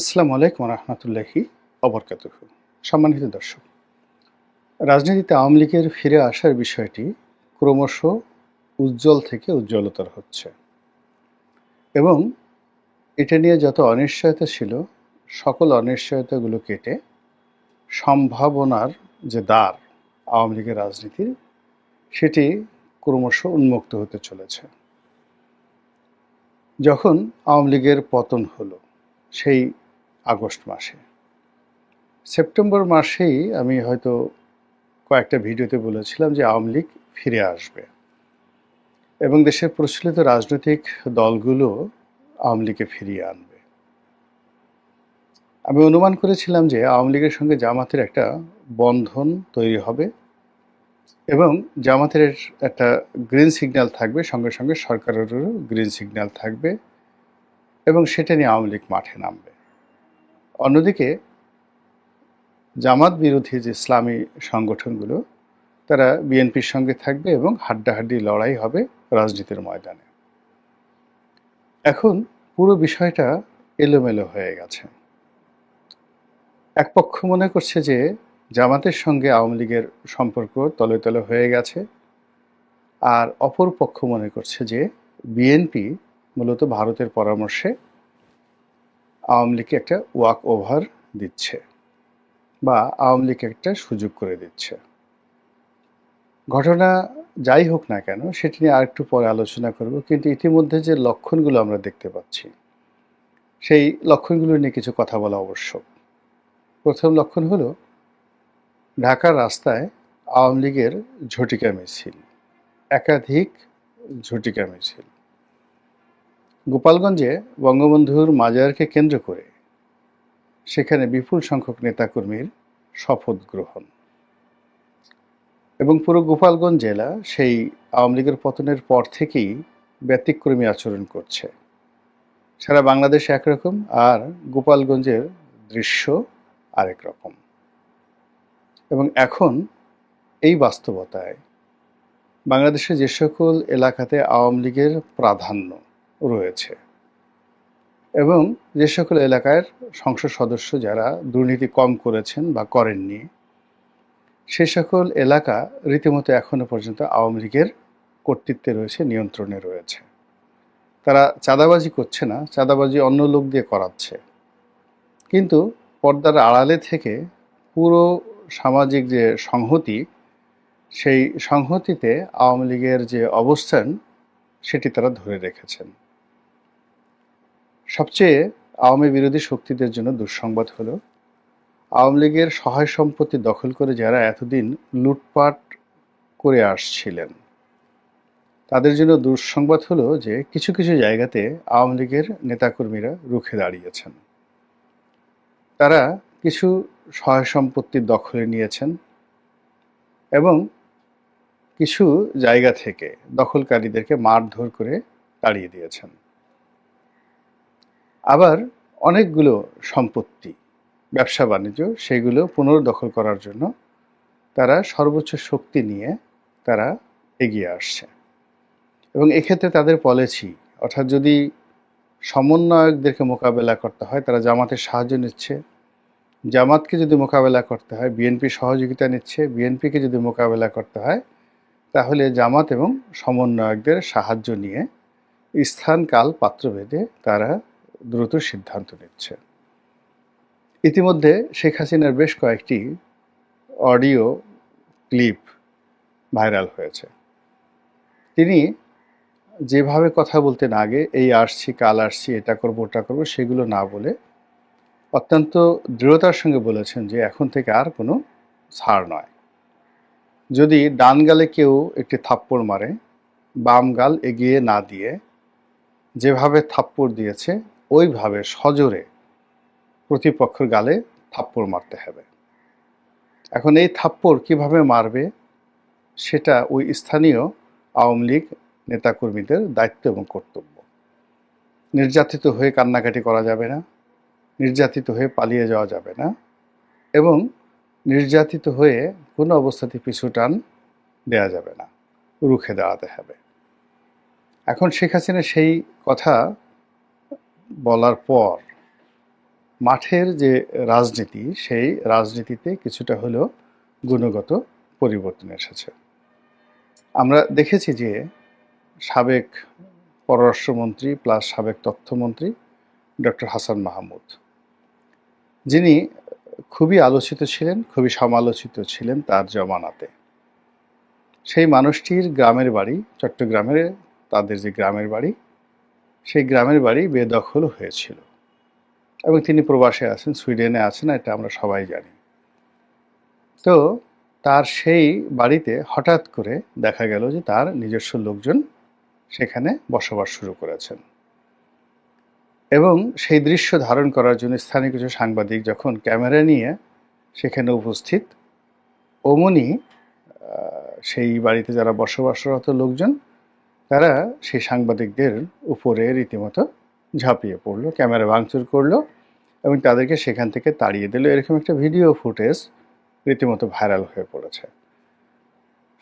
আসসালামু আলাইকুম রহমতুল্লাহি অবরকাত সম্মানিত দর্শক, রাজনীতিতে আওয়ামী লীগের ফিরে আসার বিষয়টি ক্রমশ উজ্জ্বল থেকে উজ্জ্বলতর হচ্ছে এবং এটা নিয়ে যত অনিশ্চয়তা ছিল, সকল অনিশ্চয়তাগুলো কেটে সম্ভাবনার যে দ্বার আওয়ামী লীগের রাজনীতির, সেটি ক্রমশ উন্মুক্ত হতে চলেছে। যখন আওয়ামী লীগের পতন হলো, সেই আগস্ট মাসে। সেপ্টেম্বর মাসেই আমি হয়তো কয়েকটা ভিডিওতে বলেছিলাম যে আওয়ামী লীগ ফিরে আসবে। এবং দেশের প্রচলিত রাজনৈতিক দলগুলো আওয়ামী লীগে ফিরিয়ে আনবে। আমি অনুমান করেছিলাম যে আওয়ামী লীগের সঙ্গে জামাতের একটা বন্ধন তৈরি হবে এবং জামাতের একটা গ্রিন সিগন্যাল থাকবে, সঙ্গে সঙ্গে সরকারেরও গ্রিন সিগন্যাল থাকবে এবং সেটা নিয়ে আওয়ামী লীগ মাঠে নামবে। অন্যদিকে, জামাত বিরোধী যে ইসলামী সংগঠনগুলো, তারা বিএনপির সঙ্গে থাকবে এবং হাড্ডাহাড্ডি লড়াই হবে রাজনীতির ময়দানে। এখন পুরো বিষয়টা এলোমেলো হয়ে গেছে। এক পক্ষ মনে করছে যে জামাতের সঙ্গে আওয়ামী লীগের সম্পর্ক তলে তলে হয়ে গেছে, আর অপর পক্ষ মনে করছে যে বিএনপি মূলত ভারতের পরামর্শে আওয়ামী লীগকে একটা ওয়াক ওভার দিচ্ছে বা আওয়ামী লীগকে একটা সুযোগ করে দিচ্ছে। ঘটনা যাই হোক না কেন, সেটি নিয়ে আরেকটু পরে আলোচনা করব, কিন্তু ইতিমধ্যে যে লক্ষণগুলো আমরা দেখতে পাচ্ছি, সেই লক্ষণগুলো নিয়ে কিছু কথা বলা আবশ্যক। প্রথম লক্ষণ হলো, ঢাকার রাস্তায় আওয়ামী লীগের ঝটিকা মিছিল, একাধিক ঝটিকা মিছিল। গোপালগঞ্জে বঙ্গবন্ধুর মাজারকে কেন্দ্র করে সেখানে বিপুল সংখ্যক নেতাকর্মীর শপথ গ্রহণ। এবং পুরো গোপালগঞ্জ জেলা সেই আওয়ামী লীগের পতনের পর থেকেই ব্যতিক্রমী আচরণ করছে। সারা বাংলাদেশ একরকম আর গোপালগঞ্জের দৃশ্য আরেক রকম। এবং এখন এই বাস্তবতায় বাংলাদেশে যে সকল এলাকাতে আওয়ামী লীগের প্রাধান্য রয়েছে। এবং যে সকল এলাকার সংসদ সদস্য যারা দুর্নীতি কম করেছেন বা করেননি, সে সকল এলাকা রীতিমতো এখনও পর্যন্ত আওয়ামী লীগের কর্তৃত্বে রয়েছে, নিয়ন্ত্রণে রয়েছে। তারা চাঁদাবাজি করছে না, চাঁদাবাজি অন্য লোক দিয়ে করাচ্ছে। কিন্তু পর্দার আড়ালে থেকে পুরো সামাজিক যে সংহতি, সেই সংহতিতে আওয়ামী লীগের যে অবস্থান, সেটি তারা ধরে রেখেছেন। সবচেয়ে আওয়ামী বিরোধী শক্তিদের জন্য দুঃসংবাদ হলো, আওয়ামী লীগের সহায় সম্পত্তি দখল করে যারা এতদিন লুটপাট করে আসছিলেন। তাদের জন্য দুঃসংবাদ হলো যে কিছু কিছু জায়গাতে আওয়ামী লীগের নেতাকর্মীরা রুখে দাঁড়িয়েছেন। তারা কিছু সহায় সম্পত্তির দখলে নিয়েছেন এবং কিছু জায়গা থেকে দখলকারীদেরকে মারধর করে তাড়িয়ে দিয়েছেন। আবার অনেকগুলো সম্পত্তি, ব্যবসা, বাণিজ্য, সেগুলো পুনর্দখল করার জন্য তারা সর্বোচ্চ শক্তি নিয়ে তারা এগিয়ে আসছে। এবং এক্ষেত্রে তাদের পলিসি অর্থাৎ যদি সমন্বয়কদেরকে মোকাবেলা করতে হয়, তারা জামাতের সাহায্য নিচ্ছে। জামাতকে যদি মোকাবেলা করতে হয় বিএনপি সহযোগিতা নিচ্ছে বিএনপিকে যদি মোকাবেলা করতে হয়, তাহলে জামাত এবং সমন্বয়কদের সাহায্য নিয়ে স্থান কাল পাত্রভেদে তারা দ্রুত সিদ্ধান্ত নিচ্ছে। ইতিমধ্যে শেখ হাসিনার বেশ কয়েকটি অডিও ক্লিপ ভাইরাল হয়েছে। তিনি যেভাবে কথা বলতেন আগে, এই আসছি, কাল আসছি, এটা করব, ওটা করব, সেগুলো না বলে অত্যন্ত দৃঢ়তার সঙ্গে বলেছেন যে, এখন থেকে আর কোনো ছাড় নয়। যদি ডান গালে কেউ একটি থাপ্পড় মারে, বাম গাল এগিয়ে না দিয়ে যেভাবে থাপ্পড় দিয়েছে ওইভাবে সজোরে প্রতিপক্ষের গালে থাপ্পড় মারতে হবে। এখন এই থাপ্পড় কীভাবে মারবে সেটা ওই স্থানীয় আওয়ামী লীগ নেতাকর্মীদের দায়িত্ব এবং কর্তব্য। নির্যাতিত হয়ে কান্নাকাটি করা যাবে না, নির্যাতিত হয়ে পালিয়ে যাওয়া যাবে না এবং নির্যাতিত হয়ে কোনো অবস্থাতে পিছু টান দেওয়া যাবে না, রুখে দাঁড়াতে হবে। এখন শেখ হাসিনা সেই কথা বলার পর মাঠের যে রাজনীতি, সেই রাজনীতিতে কিছুটা হলেও গুণগত পরিবর্তন এসেছে। আমরা দেখেছি যে সাবেক পররাষ্ট্রমন্ত্রী প্লাস সাবেক তথ্যমন্ত্রী ডক্টর হাসান মাহমুদ, যিনি খুবই আলোচিত ছিলেন, খুবই সমালোচিত ছিলেন তার জমানাতে। সেই মানুষটির গ্রামের বাড়ি, চট্টগ্রামের, তাদের যে গ্রামের বাড়ি সেই গ্রামের বাড়ি বেদখল হয়েছিল। এবং তিনি প্রবাসে আছেন, সুইডেনে আছেন, এটা আমরা সবাই জানি। তো তার সেই বাড়িতে হঠাৎ করে দেখা গেল যে তার নিজস্ব লোকজন সেখানে বসবাস শুরু করেছেন। এবং সেই দৃশ্য ধারণ করার জন্য স্থানীয় কিছু সাংবাদিক যখন ক্যামেরা নিয়ে সেখানে উপস্থিত, অমনি সেই বাড়িতে যারা বসবাসরত লোকজন তারা সেই সাংবাদিকদের উপরে রীতিমতো ঝাঁপিয়ে পড়ল, ক্যামেরা ভাঙচুর করল এবং তাদেরকে সেখান থেকে তাড়িয়ে দিল। এরকম একটা ভিডিও ফুটেজ রীতিমতো ভাইরাল হয়ে পড়েছে।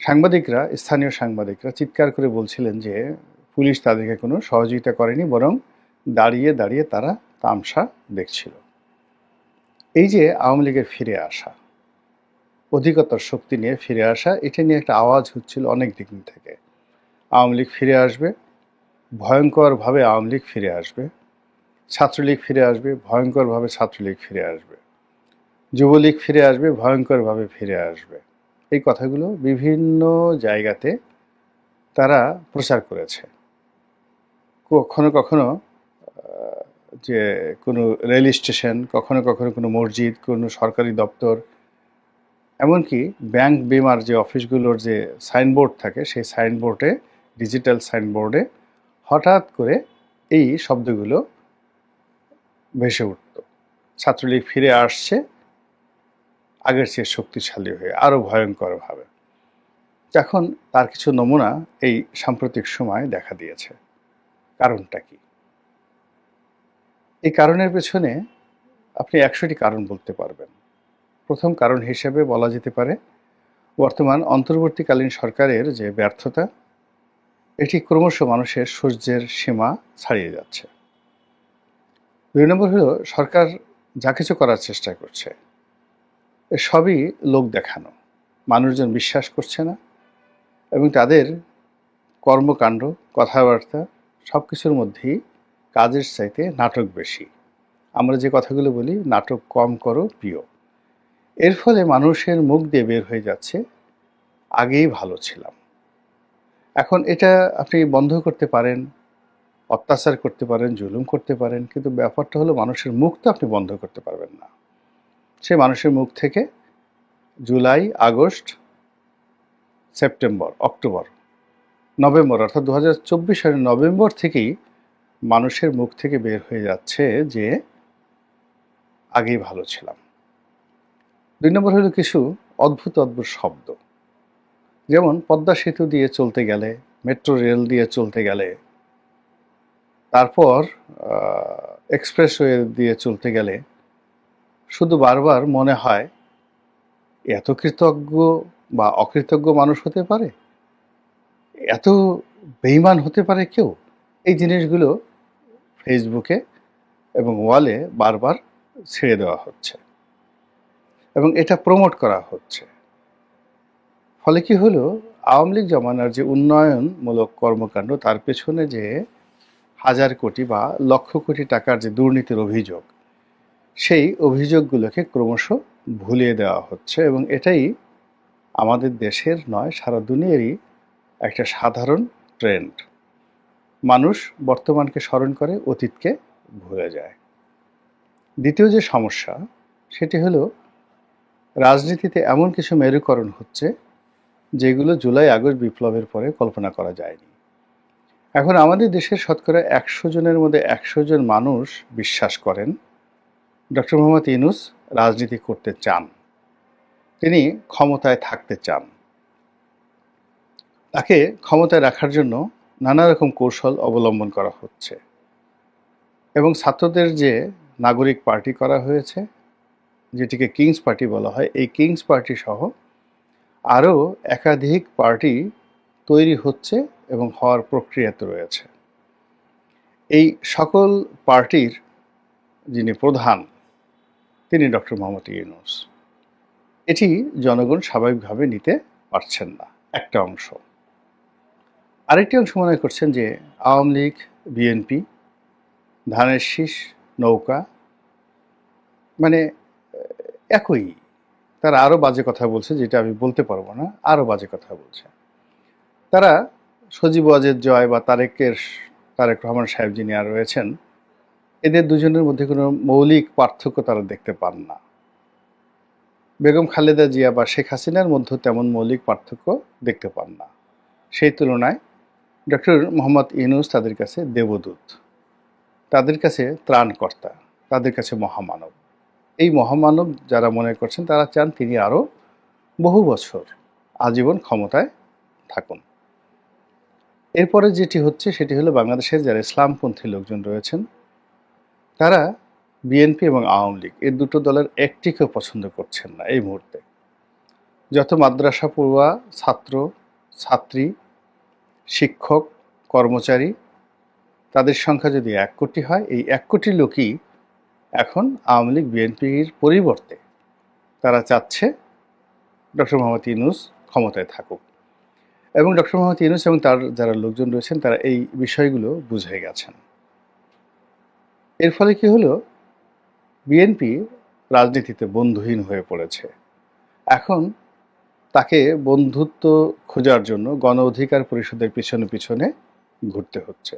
সাংবাদিকরা, স্থানীয় সাংবাদিকরা চিৎকার করে বলছিলেন যে, পুলিশ তাদেরকে কোনো সহযোগিতা করেনি, বরং দাঁড়িয়ে দাঁড়িয়ে তারা তামসা দেখছিল। এই যে আওয়ামী লীগের ফিরে আসা, অধিকতর শক্তি নিয়ে ফিরে আসা, এটা নিয়ে একটা আওয়াজ হচ্ছিল অনেক দিক থেকে। আওয়ামী লীগ ফিরে আসবে, ভয়ঙ্করভাবে আওয়ামী লীগ ফিরে আসবে, ছাত্রলীগ ফিরে আসবে, ভয়ঙ্করভাবে ছাত্রলীগ ফিরে আসবে, যুবলীগ ফিরে আসবে, ভয়ঙ্করভাবে ফিরে আসবে। এই কথাগুলো বিভিন্ন জায়গাতে তারা প্রচার করেছে। কখনো কখনো যে কোনো রেল স্টেশন, কখনো কখনো কোনো মসজিদ, কোনো সরকারি দপ্তর, এমনকি ব্যাংক বিমার যে অফিসগুলোর যে সাইনবোর্ড থাকে, সেই সাইনবোর্ডে ডিজিটাল সাইনবোর্ডে হঠাৎ করে এই শব্দগুলো ভেসে উঠত। ছাত্রলীগ ফিরে আসছে, আগের চেয়ে শক্তিশালী হয়ে আরও ভয়ঙ্করভাবে। এখন তার কিছু নমুনা এই সাম্প্রতিক সময় দেখা দিয়েছে। কারণটা কি? এই কারণের পেছনে আপনি একশোটি কারণ বলতে পারবেন। প্রথম কারণ হিসেবে বলা যেতে পারে, বর্তমান অন্তর্বর্তীকালীন সরকারের যে ব্যর্থতা এটি ক্রমশ মানুষের সূর্যের সীমা ছাড়িয়ে যাচ্ছে। দুই নম্বর হলো, সরকার যা কিছু করার চেষ্টা করছে, সবই লোক দেখানো। মানুষজন বিশ্বাস করছে না এবং তাদের কর্মকাণ্ড, কথাবার্তা সব কিছুর মধ্যেই কাজের চাইতে নাটক বেশি। আমরা যে কথাগুলো বলি, নাটক কম করো প্রিয় এর ফলে মানুষের মুখ দিয়ে বের হয়ে যাচ্ছে, আগেই ভালো ছিলাম। এখন এটা আপনি বন্ধ করতে পারেন, অত্যাচার করতে পারেন, জুলুম করতে পারেন, কিন্তু ব্যাপারটা হলো মানুষের মুখ তো আপনি বন্ধ করতে পারবেন না। সে মানুষের মুখ থেকে July, August, September, October, November অর্থাৎ দু হাজার চব্বিশ সালের নভেম্বর থেকেই মানুষের মুখ থেকে বের হয়ে যাচ্ছে যে, আগেই ভালো ছিলাম। দুই নম্বর হলো কিছু অদ্ভুত অদ্ভুত শব্দ। যেমন পদ্মা সেতু দিয়ে চলতে গেলে, মেট্রো রেল দিয়ে চলতে গেলে, তারপর এক্সপ্রেসওয়ে দিয়ে চলতে গেলে, শুধু বারবার মনে হয়, এত কৃতজ্ঞ বা অকৃতজ্ঞ মানুষ হতে পারে? এত বেইমান হতে পারে কেউ? এই জিনিসগুলো ফেসবুকে এবং ওয়ালে বারবার ছেড়ে দেওয়া হচ্ছে। এবং এটা প্রমোট করা হচ্ছে। ফলে কি হলো? আওয়ামী লীগ জমানার যে উন্নয়নমূলক কর্মকাণ্ড, তার পেছনে যে হাজার কোটি বা লক্ষ কোটি টাকার যে দুর্নীতির অভিযোগ, সেই অভিযোগগুলোকে ক্রমশ ভুলিয়ে দেওয়া হচ্ছে এবং এটাই আমাদের দেশের নয়, সারা দুনিয়ারই একটা সাধারণ ট্রেন্ড। মানুষ বর্তমানকে স্মরণ করে, অতীতকে ভুলে যায়। দ্বিতীয় যে সমস্যা, সেটি হলো রাজনীতিতে এমন কিছু মেরুকরণ হচ্ছে যেগুলো জুলাই, আগস্ট বিপ্লবের পরে কল্পনা করা যায়নি। এখন আমাদের দেশের শতকরা একশো জনের মধ্যে একশো জন মানুষ বিশ্বাস করেন, ডক্টর মোহাম্মদ ইনুস রাজনীতি করতে চান। তিনি ক্ষমতায় থাকতে চান। তাকে ক্ষমতায় রাখার জন্য নানা রকম কৌশল অবলম্বন করা হচ্ছে এবং ছাত্রদের যে নাগরিক পার্টি করা হয়েছে, যেটিকে কিংস পার্টি বলা হয়, এই কিংস পার্টি সহ আরও একাধিক পার্টি তৈরি হচ্ছে এবং হওয়ার প্রক্রিয়াতে রয়েছে। এই সকল পার্টির যিনি প্রধান, তিনি ডক্টর মোহাম্মদ ইউনুস। এটি জনগণ স্বাভাবিকভাবে নিতে পারছেন না, একটা অংশ। আরেকটি অংশ মনে করছেন যে আওয়ামী লীগ, বিএনপি, ধানের শীষ, নৌকা মানে একই তারা আরও বাজে কথা বলছে, যেটা আমি বলতে পারব না আরও বাজে কথা বলছে। তারা সজীব ওয়াজেদ জয় বা তারেকের তারেক রহমান সাহেব যিনি আর রয়েছেন, এদের দুজনের মধ্যে কোনো মৌলিক পার্থক্য তারা দেখতে পান না। বেগম খালেদা জিয়া বা শেখ হাসিনার মধ্যে তেমন মৌলিক পার্থক্য দেখতে পান না। সেই তুলনায় ডক্টর মোহাম্মদ ইউনুস তাদের কাছে দেবদূত, তাদের কাছে ত্রাণকর্তা, তাদের কাছে মহামানব। এই মহামানব যারা মনে করছেন, তারা চান তিনি আরও বহু বছর আজীবন ক্ষমতায় থাকুন। এরপরে যেটি হচ্ছে, সেটি হলো বাংলাদেশের যারা ইসলামপন্থী লোকজন রয়েছেন, তারা বিএনপি এবং আওয়ামী লীগ এই দুটো দলের একটিকেও পছন্দ করছেন না এই মুহূর্তে। যত মাদ্রাসা পড়ুয়া, ছাত্র, ছাত্রী, শিক্ষক, কর্মচারী, তাদের সংখ্যা যদি এক কোটি হয়, এই এক কোটি লোকই এখন আওয়ামী লীগ, বিএনপির পরিবর্তে তারা চাচ্ছে ডক্টর মোহাম্মদ ইউনুস ক্ষমতায় থাকুক। এবং ডক্টর মোহাম্মদ ইউনুস এবং তার যারা লোকজন রয়েছেন, তারা এই বিষয়গুলো বুঝে গেছেন। এর ফলে কি হলো? বিএনপি রাজনীতিতে বন্ধুহীন হয়ে পড়েছে। এখন তাকে বন্ধুত্ব খোঁজার জন্য গণ অধিকার পরিষদের পিছনে পিছনে ঘুরতে হচ্ছে।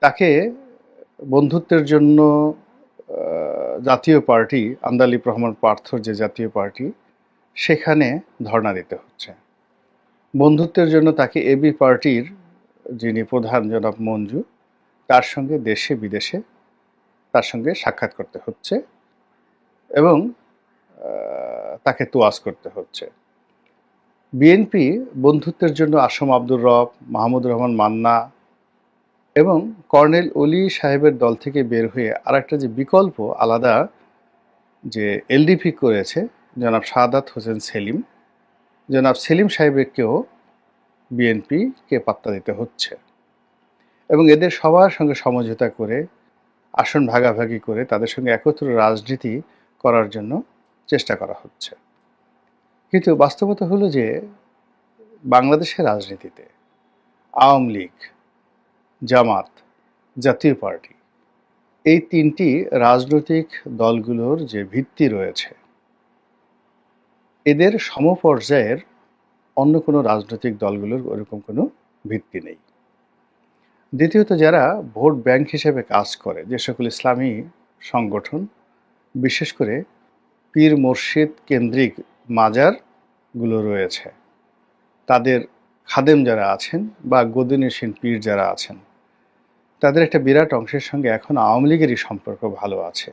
তাকে বন্ধুত্বের জন্য জাতীয় পার্টি আন্দালিব রহমান পার্থর যে জাতীয় পার্টি, সেখানে ধর্ণা দিতে হচ্ছে। বন্ধুত্বের জন্য তাকে এবি পার্টির যিনি প্রধান জনাব মঞ্জু, তার সঙ্গে দেশে বিদেশে তার সঙ্গে সাক্ষাৎ করতে হচ্ছে এবং তাকে তোয়াজ করতে হচ্ছে। বিএনপি বন্ধুত্বের জন্য আসম আব্দুর রব মাহমুদ রহমান মান্না এবং কর্নেল অলি সাহেবের দল থেকে বের হয়ে আরেকটা যে বিকল্প আলাদা যে এলডিপি করেছে, জনাব সাদাত হোসেন সেলিম। জনাব সেলিম সাহেবকেও বিএনপিকে পাত্তা দিতে হচ্ছে। এবং এদের সবার সঙ্গে সমঝোতা করে, আসন ভাগাভাগি করে তাদের সঙ্গে একত্র রাজনীতি করার জন্য চেষ্টা করা হচ্ছে। কিন্তু বাস্তবতা হলো যে বাংলাদেশের রাজনীতিতে আওয়ামী লীগ জামাত, জাতীয় পার্টি। এই তিনটি রাজনৈতিক দলগুলোর যে ভিত্তি রয়েছে, এদের সমপর্যায়ের অন্য কোনো রাজনৈতিক দলগুলোর ওরকম কোনো ভিত্তি নেই। দ্বিতীয়ত, যারা ভোট ব্যাংক হিসেবে কাজ করে, যে সকল ইসলামী সংগঠন, বিশেষ করে পীর মসজিদ কেন্দ্রিক মাজারগুলো রয়েছে, তাদের খাদেম যারা আছেন বা গদিনেশীন পীর যারা আছেন তাদের একটা বিরাট অংশের সঙ্গে এখন আওয়ামী লীগেরই সম্পর্ক ভালো আছে।